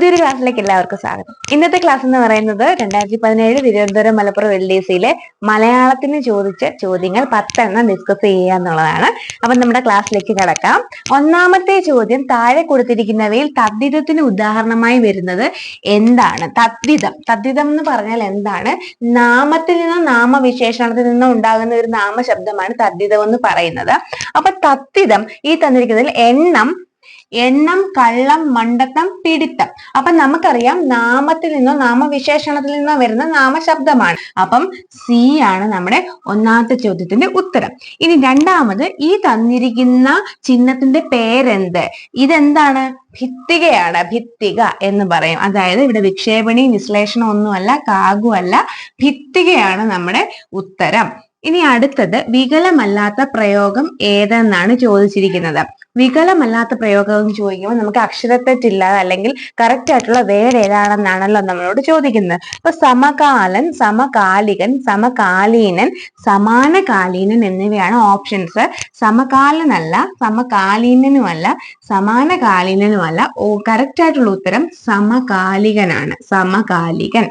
പുതിയൊരു ക്ലാസ്സിലേക്ക് എല്ലാവർക്കും സ്വാഗതം. ഇന്നത്തെ ക്ലാസ് എന്ന് പറയുന്നത് രണ്ടായിരത്തി പതിനേഴ് തിരുവനന്തപുരം മലപ്പുറം എൽ ഡി സിയിലെ മലയാളത്തിന് ചോദിച്ച ചോദ്യങ്ങൾ പത്തെണ്ണം ഡിസ്കസ് ചെയ്യുക എന്നുള്ളതാണ്. അപ്പൊ നമ്മുടെ ക്ലാസ്സിലേക്ക് കിടക്കാം. ഒന്നാമത്തെ ചോദ്യം താഴെ കൊടുത്തിരിക്കുന്നവയിൽ തദ്ധിതത്തിന് ഉദാഹരണമായി വരുന്നത് എന്താണ്? തദ്ധിതം തദ്ധിതം എന്ന് പറഞ്ഞാൽ എന്താണ്? നാമത്തിൽ നിന്നും നാമവിശേഷണത്തിൽ നിന്ന് ഉണ്ടാകുന്ന ഒരു നാമശബ്ദമാണ് തദ്ധിതം എന്ന് പറയുന്നത്. അപ്പൊ തദ്ധിതം ഈ തന്നിരിക്കുന്നതിൽ എണ്ണം എണ്ണം കള്ളം മണ്ടത്തം പിടിത്തം. അപ്പൊ നമുക്കറിയാം നാമത്തിൽ നിന്നോ നാമവിശേഷണത്തിൽ നിന്നോ വരുന്ന നാമശബ്ദമാണ്. അപ്പം സി ആണ് നമ്മുടെ ഒന്നാമത്തെ ചോദ്യത്തിന്റെ ഉത്തരം. ഇനി രണ്ടാമത് ഈ തന്നിരിക്കുന്ന ചിഹ്നത്തിന്റെ പേരെന്ത്? ഇതെന്താണ്? ഭിത്തികയാണ്. ഭിത്തിക എന്ന് പറയും. അതായത് ഇവിടെ വിക്ഷേപണി വിശ്ലേഷണം ഒന്നുമല്ല കാകുമല്ല ഭിത്തികയാണ് നമ്മുടെ ഉത്തരം. ഇനി അടുത്തത് വികലമല്ലാത്ത പ്രയോഗം ഏതെന്നാണ് ചോദിച്ചിരിക്കുന്നത്. വികലമല്ലാത്ത പ്രയോഗം എന്ന് ചോദിക്കുമ്പോൾ നമുക്ക് അക്ഷരത്തെറ്റില്ലാതെ അല്ലെങ്കിൽ കറക്റ്റ് ആയിട്ടുള്ള വേറെ ഏതാണെന്നാണല്ലോ നമ്മളോട് ചോദിക്കുന്നത്. ഇപ്പൊ സമകാലൻ സമകാലികൻ സമകാലീനൻ സമാനകാലീനൻ എന്നിവയാണ് ഓപ്ഷൻസ് സമകാലനല്ല സമകാലീനനുമല്ല സമാനകാലീനനുമല്ല ഓ കറക്റ്റ് ആയിട്ടുള്ള ഉത്തരം സമകാലികനാണ്. സമകാലികൻ.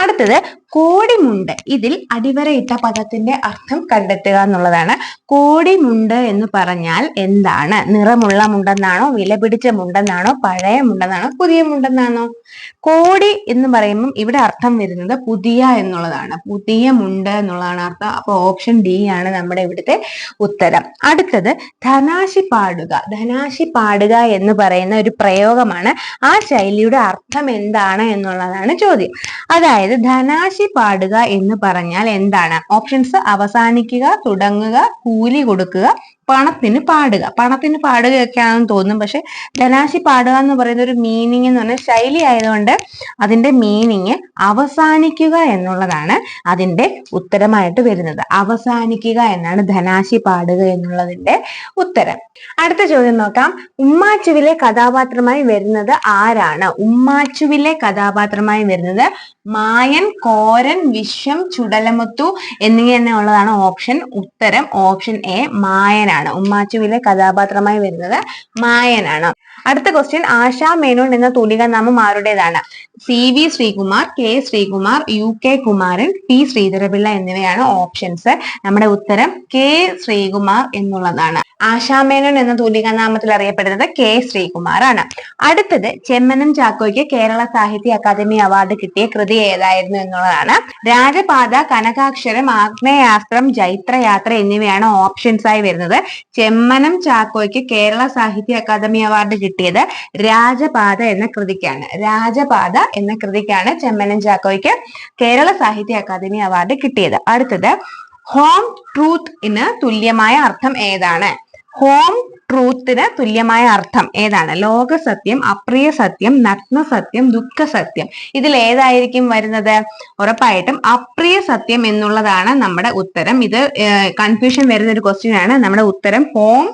അടുത്തത് കോടിമുണ്ട്. ഇതിൽ അടിവരയിട്ട പദത്തിന്റെ അർത്ഥം കണ്ടെത്തുക എന്നുള്ളതാണ്. കോടിമുണ്ട് എന്ന് പറഞ്ഞാൽ എന്താണ്? നിറമുള്ള മുണ്ടെന്നാണോ വില പിടിച്ച മുണ്ടെന്നാണോ പഴയ മുണ്ടെന്നാണോ പുതിയ മുണ്ടെന്നാണോ? കോടി എന്ന് പറയുമ്പം ഇവിടെ അർത്ഥം വരുന്നത് പുതിയ എന്നുള്ളതാണ്. പുതിയ മുണ്ട് എന്നുള്ളതാണ് അർത്ഥം. അപ്പൊ ഓപ്ഷൻ ഡി ആണ് നമ്മുടെ ഇവിടുത്തെ ഉത്തരം. അടുത്തത് ധനാശി പാടുക. ധനാശി പാടുക എന്ന് പറയുന്ന ഒരു പ്രയോഗമാണ്. ആ ശൈലിയുടെ അർത്ഥം എന്താണ് എന്നുള്ളതാണ് ചോദ്യം. അതായത് ധനാശി പാടുക എന്ന് പറഞ്ഞാൽ എന്താണ്? ഓപ്ഷൻസ് അവസാനിക്കുക തുടങ്ങുക കൂലി കൊടുക്കുക പണത്തിന് പാടുക. പണത്തിന് പാടുകയൊക്കെയാണെന്ന് തോന്നും. പക്ഷെ ധനാശി പാടുക എന്ന് പറയുന്ന ഒരു മീനിങ് എന്ന് പറഞ്ഞ ശൈലി ആയതുകൊണ്ട് അതിന്റെ മീനിങ് അവസാനിക്കുക എന്നുള്ളതാണ് അതിന്റെ ഉത്തരമായിട്ട് വരുന്നത്. അവസാനിക്കുക എന്നാണ് ധനാശി പാടുക എന്നുള്ളതിന്റെ ഉത്തരം. അടുത്ത ചോദ്യം നോക്കാം. ഉമ്മാച്ചുവിലെ കഥാപാത്രമായി വരുന്നത് ആരാണ്? ഉമ്മാച്ചുവിലെ കഥാപാത്രമായി വരുന്നത് മായൻ കോരൻ വിശ്വം ചുടലമുത്തു എന്നിങ്ങനെ ഉള്ളതാണ് ഓപ്ഷൻ ഉത്തരം ഓപ്ഷൻ എ മായനാണ്. ഉമ്മാച്ചുവിലെ കഥാപാത്രമായി വരുന്നത് മായനാണ്. അടുത്ത ക്വസ്റ്റ്യൻ ആശാ മേനോൻ എന്ന തൂലിക നാമം ആരുടേതാണ്? C V Sreekumar K Sreekumar U K Kumaran P Sreedharapillai എന്നിവയാണ് ഓപ്ഷൻസ് നമ്മുടെ ഉത്തരം കെ ശ്രീകുമാർ എന്നുള്ളതാണ്. ആശാമേനോൻ എന്ന തൂലിക നാമത്തിൽ അറിയപ്പെടുന്നത് കെ ശ്രീകുമാർ ആണ് അടുത്തത് ചെമ്മനം ചാക്കോയ്ക്ക് കേരള സാഹിത്യ അക്കാദമി അവാർഡ് കിട്ടിയ കൃതി ഏതായിരുന്നു എന്നുള്ളതാണ്. രാജപാത കനകാക്ഷരം ആഗ്നേയാസ്ത്രം ജൈത്രയാത്ര എന്നിവയാണ് ഓപ്ഷൻസ് ആയി വരുന്നത്. ചെമ്മനം ചാക്കോയ്ക്ക് കേരള സാഹിത്യ അക്കാദമി അവാർഡ് കിട്ടിയത് രാജപാത എന്ന കൃതിക്കാണ്. രാജപാത എന്ന കൃതിക്കാണ് ചെമ്മനം ചാക്കോയ്ക്ക് കേരള സാഹിത്യ അക്കാദമി അവാർഡ് കിട്ടിയത്. അടുത്തത് ഹോം ട്രൂത്ത് ഇന് തുല്യമായ അർത്ഥം ഏതാണ്? ഹോം ട്രൂത്തിന് തുല്യമായ അർത്ഥം ഏതാണ്? ലോകസത്യം അപ്രിയ സത്യം നഗ്ന സത്യം ദുഃഖ സത്യം ഇതിൽ ഏതായിരിക്കും വരുന്നത്? ഉറപ്പായിട്ടും അപ്രിയ സത്യം എന്നുള്ളതാണ് നമ്മുടെ ഉത്തരം. ഇത് കൺഫ്യൂഷൻ വരുന്ന ഒരു ക്വസ്റ്റ്യൻ ആണ്. നമ്മുടെ ഉത്തരം ഹോം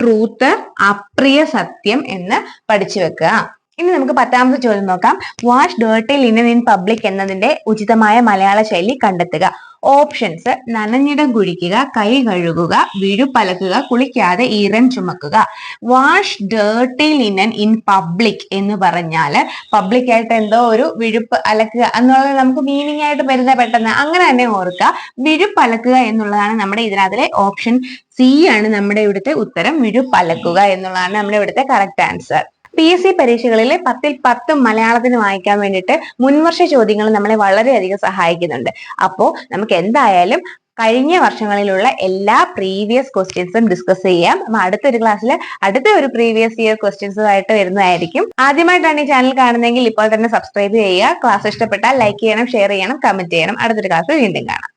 ട്രൂത്ത് അപ്രിയ സത്യം എന്ന് പഠിച്ചു വെക്കുക. ഇനി നമുക്ക് പത്താമത്തെ ചോദ്യം നോക്കാം. Wash dirty linen in public എന്നതിന്റെ ഉചിതമായ മലയാള ശൈലി കണ്ടെത്തുക. ഓപ്ഷൻസ് നനഞ്ഞിടം കുഴിക്കുക കൈ കഴുകുക വിഴുപ്പലക്കുക കുളിക്കാതെ ഈറൻ ചുമക്കുക. Wash dirty linen in public എന്ന് പറഞ്ഞാൽ പബ്ലിക് ആയിട്ട് എന്തോ ഒരു വിഴുപ്പ് അലക്കുക എന്നുള്ളത് നമുക്ക് മീനിങ് ആയിട്ട് വരുന്ന പെട്ടെന്ന് അങ്ങനെ തന്നെ ഓർക്കുക. വിഴുപ്പലക്കുക എന്നുള്ളതാണ് നമ്മുടെ ഇതിനകത്തിലെ ഓപ്ഷൻ സി ആണ് നമ്മുടെ ഇവിടുത്തെ ഉത്തരം. വിഴുപ്പലക്കുക എന്നുള്ളതാണ് നമ്മുടെ ഇവിടുത്തെ correct answer P S C പരീക്ഷകളിൽ പത്തിൽ പത്തും മലയാളത്തിന് വായിക്കാൻ വേണ്ടിയിട്ട് മുൻവർഷ ചോദ്യങ്ങൾ നമ്മളെ വളരെയധികം സഹായിക്കുന്നുണ്ട്. അപ്പോൾ നമുക്ക് എന്തായാലും കഴിഞ്ഞ വർഷങ്ങളിലുള്ള എല്ലാ പ്രീവിയസ് ക്വസ്റ്റ്യൻസും ഡിസ്കസ് ചെയ്യാം. അടുത്തൊരു ക്ലാസ്സിൽ അടുത്ത ഒരു പ്രീവിയസ് ഇയർ ക്വസ്റ്റ്യൻസുമായിട്ട് വരുന്നതായിരിക്കും. ആദ്യമായിട്ടാണ് ഈ ചാനൽ കാണുന്നതെങ്കിൽ ഇപ്പോൾ തന്നെ സബ്സ്ക്രൈബ് ചെയ്യുക. ക്ലാസ് ഇഷ്ടപ്പെട്ടാൽ ലൈക്ക് ചെയ്യണം ഷെയർ ചെയ്യണം കമന്റ് ചെയ്യണം. അടുത്തൊരു ക്ലാസ്സിൽ വീണ്ടും കാണാം.